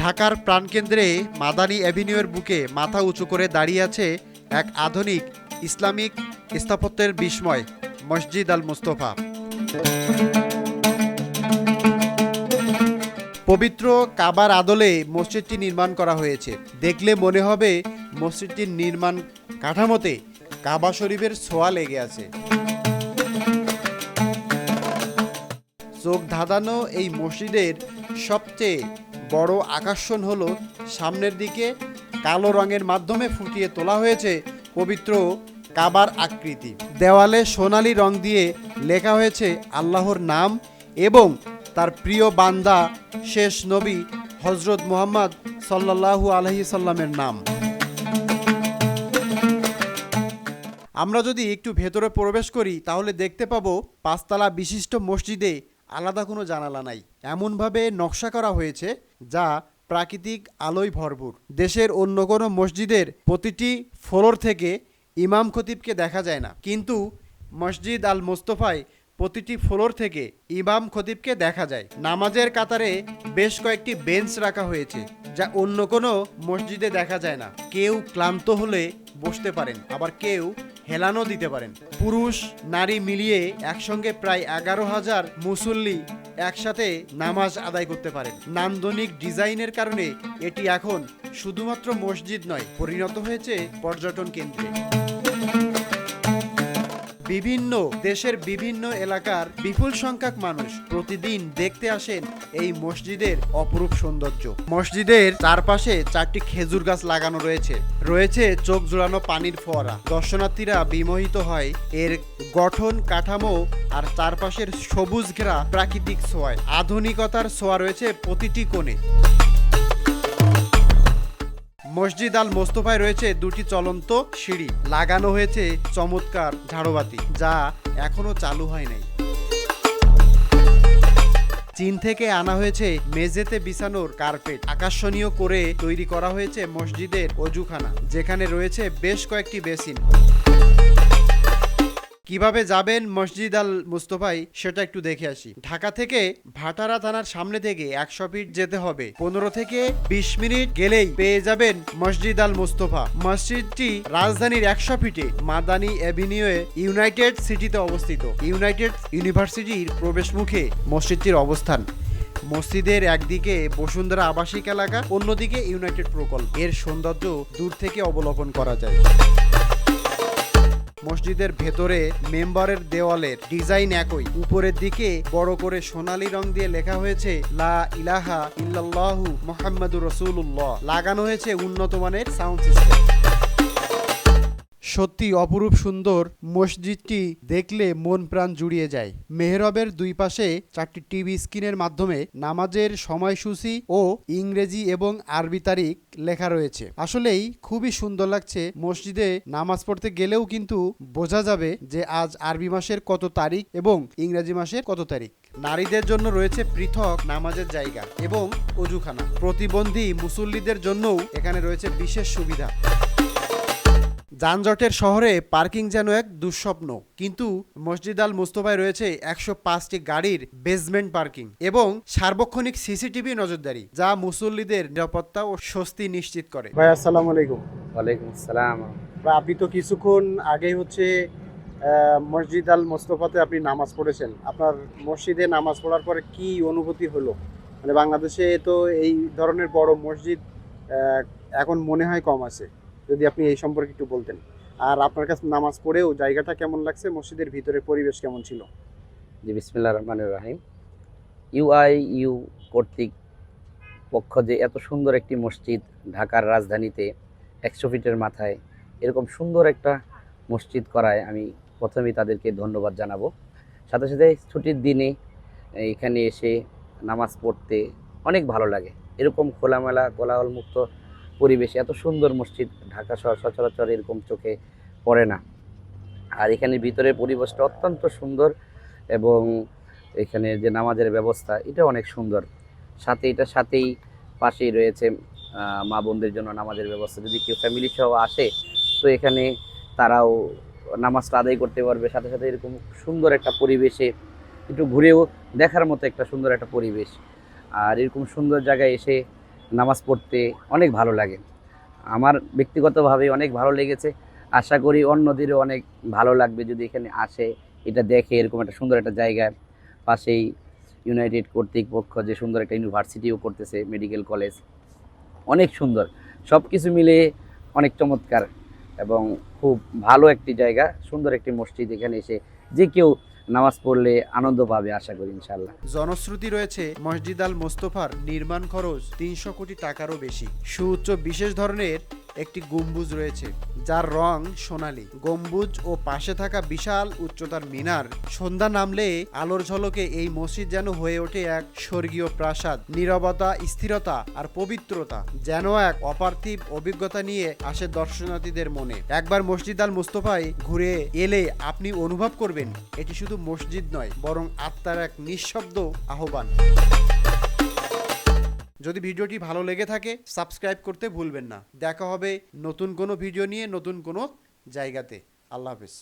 ঢাকার প্রাণকেন্দ্রে মাদানী অ্যাভিনিউয়ের বুকে মাথা উঁচু করে দাঁড়িয়ে আছে এক আধুনিক ইসলামিক স্থাপত্যের বিস্ময়, মসজিদ আল মুস্তফা। পবিত্র কাবার আদলে মসজিদটি নির্মাণ করা হয়েছে। দেখলে মনে হবে মসজিদটির নির্মাণ কাঠামোতে কাবা শরীফের ছোঁয়া লেগে আছে। চোখ ধাঁধানো এই মসজিদের সবচেয়ে বড় আকর্ষণ হলো, সামনের দিকে কালো রঙের মাধ্যমে ফুটিয়ে তোলা হয়েছে পবিত্র কাবার আকৃতি। দেওয়ালে সোনালী রং দিয়ে লেখা হয়েছে আল্লাহর নাম এবং তার প্রিয় বান্দা শেষ নবী হজরত মুহাম্মদ সাল্লাল্লাহু আলহি সাল্লামের নাম। আমরা যদি একটু ভেতরে প্রবেশ করি, তাহলে দেখতে পাবো পাঁচতলা বিশিষ্ট মসজিদে আলাদা কোনো জানালা নাই। এমনভাবে নকশা করা হয়েছে যা প্রাকৃতিক আলোয় ভরপুর। দেশের অন্য কোনো মসজিদের প্রতিটি ফ্লোর থেকে ইমাম খতিবকে দেখা যায় না। কিন্তু মসজিদ আল মোস্তফায় প্রতিটি ফ্লোর থেকে ইমাম খতিবকে দেখা যায়। নামাজের কাতারে বেশ কয়েকটি বেঞ্চ রাখা হয়েছে, যা অন্য কোনো মসজিদে দেখা যায় না। কেউ ক্লান্ত হলে বসতে পারেন, আবার কেউ হেলানো দিতে পারেন। পুরুষ, নারী মিলিয়ে একসঙ্গে প্রায় এগারো হাজার মুসল্লি একসাথে নামাজ আদায় করতে পারেন। নান্দনিক ডিজাইনের কারণে এটি এখন শুধুমাত্র মসজিদ নয়, পরিণত হয়েছে পর্যটন কেন্দ্রে। বিভিন্ন দেশের বিভিন্ন এলাকার বিপুল সংখ্যক মানুষ প্রতিদিন দেখতে আসেন এই মসজিদের অপরূপ সৌন্দর্য। মসজিদের চারপাশে চারটি খেজুর গাছ লাগানো রয়েছে। রয়েছে চোখ জোড়ানো পানির ফোয়ারা। দর্শনার্থীরা বিমোহিত হয় এর গঠন, কাঠামো আর চারপাশের সবুজ ঘেরা প্রাকৃতিক ছোঁয়ায়। আধুনিকতার ছোঁয়া রয়েছে প্রতিটি কোণে। মসজিদ আল মোস্তফায় রয়েছে দুটি চলন্ত সিঁড়ি। লাগানো হয়েছে চমৎকার ঝাড়বাতি, যা এখনও চালু হয় নাই। চীন থেকে আনা হয়েছে মেঝেতে বিছানোর কার্পেট। আকর্ষণীয় করে তৈরি করা হয়েছে মসজিদের অজুখানা, যেখানে রয়েছে বেশ কয়েকটি বেসিন। কীভাবে যাবেন মসজিদ আল মুস্তফাই সেটা একটু দেখে আসি। ঢাকা থেকে ভাটারা থানার সামনে থেকে একশো ফিট যেতে হবে। পনেরো থেকে বিশ মিনিট গেলেই পেয়ে যাবেন মসজিদ আল মুস্তফা। মসজিদটি রাজধানীর একশো ফিটে মাদানী অ্যাভিনিউয়ে ইউনাইটেড সিটিতে অবস্থিত। ইউনাইটেড ইউনিভার্সিটির প্রবেশ মুখে মসজিদটির অবস্থান। মসজিদের একদিকে বসুন্ধরা আবাসিক এলাকা, অন্যদিকে ইউনাইটেড প্রকল্প। এর সৌন্দর্য দূর থেকে অবলোকন করা যায়। মসজিদের ভেতরে মেম্বারের দেওয়ালের ডিজাইন একই। উপরের দিকে বড় করে সোনালি রং দিয়ে লেখা হয়েছে, লা ইলাহা ইল্লাল্লাহু মুহাম্মাদুর রাসূলুল্লাহ। লাগানো হয়েছে উন্নত মানের সাউন্ড সিস্টেম। সত্যি অপরূপ সুন্দর মসজিদটি দেখলে মন প্রাণ জুড়িয়ে যায়। মেহরবের দুই পাশে চারটি টিভি স্ক্রিনের মাধ্যমে নামাজের সময়সূচি ও ইংরেজি এবং আরবি তারিখ লেখা রয়েছে। আসলেই খুবই সুন্দর লাগছে মসজিদে নামাজ পড়তে গেলেও কিন্তু বোঝা যাবে যে আজ আরবি মাসের কত তারিখ এবং ইংরেজি মাসের কত তারিখ। নারীদের জন্য রয়েছে পৃথক নামাজের জায়গা এবং অজুখানা। প্রতিবন্ধী মুসল্লিদের জন্যও এখানে রয়েছে বিশেষ সুবিধা। যানজটের শহরে পার্কিং যেন এক দুঃস্বপ্ন। কিন্তু মসজিদ আল মুস্তফায় রয়েছে একশো পাঁচটি গাড়ির বেসমেন্ট পার্কিং এবং সার্বক্ষণিক সিসিটিভি নজরদারি যা মুসল্লিদের নিরাপত্তা ও স্বস্তি নিশ্চিত করে। ভাই আসসালামু আলাইকুম। ওয়ালাইকুম আসসালাম। বা আপনি তো কিছুক্ষণ আগে হচ্ছে মসজিদ আল মোস্তফাতে আপনি নামাজ পড়েছেন। আপনার মসজিদে নামাজ পড়ার পরে কি অনুভূতি হলো? মানে বাংলাদেশে তো এই ধরনের বড় মসজিদ এখন মনে হয় কম আছে। যদি আপনি এই সম্পর্কে একটু বলতেন। আর আপনার কাছে নামাজ পড়েও জায়গাটা কেমন লাগছে? মসজিদের ভিতরে পরিবেশ কেমন ছিল? জি বিসমিল্লা রহমান রাহিম। ইউআই ইউ কর্তৃক পক্ষ যে এত সুন্দর একটি মসজিদ ঢাকার রাজধানীতে একশো ফিটের মাথায় এরকম সুন্দর একটা মসজিদ করায় আমি প্রথমেই তাদেরকে ধন্যবাদ জানাব। সাথে সাথে ছুটির দিনে এখানে এসে নামাজ পড়তে অনেক ভালো লাগে। এরকম খোলামেলা, কোলাহলমুক্ত পরিবেশ। এত সুন্দর মসজিদ, ঢাকা শহর সচরাচর এরকম চোখে পড়ে না। আর এখানে ভিতরের পরিবেশটা অত্যন্ত সুন্দর এবং এখানে যে নামাজের ব্যবস্থা, এটা অনেক সুন্দর। সাথে এটা সাথেই পাশেই রয়েছে মা বোনদের জন্য নামাজের ব্যবস্থা। যদি কেউ ফ্যামিলি সহ আসে, তো এখানে তারাও নামাজটা আদায় করতে পারবে। সাথে সাথে এরকম সুন্দর একটা পরিবেশে, একটু ঘুরেও দেখার মতো একটা সুন্দর একটা পরিবেশ। আর এরকম সুন্দর জায়গায় এসে নামাজ পড়তে অনেক ভালো লাগে। আমার ব্যক্তিগতভাবে অনেক ভালো লেগেছে। আশা করি অন্যদেরও অনেক ভালো লাগবে যদি এখানে আসে, এটা দেখে এরকম একটা সুন্দর একটা জায়গায় পাশেই ইউনাইটেড কর্তৃপক্ষ যে সুন্দর একটা ইউনিভার্সিটিও করতেছে, মেডিকেল কলেজ। অনেক সুন্দর। সব কিছু মিলে অনেক চমৎকার এবং খুব ভালো একটি জায়গা, সুন্দর একটি মসজিদ এখানে এসে যে কেউ নামাজ পড়লে আনন্দ পাবে, আশা করি ইনশাল্লাহ জনশ্রুতি রয়েছে, মসজিদ আল মোস্তফার নির্মাণ খরচ তিনশো কোটি টাকারও বেশি। সুউচ্চ বিশেষ ধরনের একটি গম্বুজ রয়েছে, যার রং সোনালী। গম্বুজ ও পাশে থাকা বিশাল উচ্চতার মিনার, সন্ধ্যা নামলে আলোর ঝলকে এই মসজিদ যেন হয়ে ওঠে এক স্বর্গীয় প্রাসাদ। নীরবতা, স্থিরতা আর পবিত্রতা যেন এক অপার্থিব অভিজ্ঞতা নিয়ে আসে দর্শনার্থীদের মনে। একবার মসজিদ আল মুস্তফায় ঘুরে এলে আপনি অনুভব করবেন, এটি শুধু মসজিদ নয়, বরং আত্মার এক নিঃশব্দ আহ্বান। যদি ভিডিওটি ভালো লেগে থাকে, সাবস্ক্রাইব করতে ভুলবেন না। দেখা হবে নতুন কোনো ভিডিও নিয়ে নতুন কোনো জায়গাতে। আল্লাহ হাফিজ।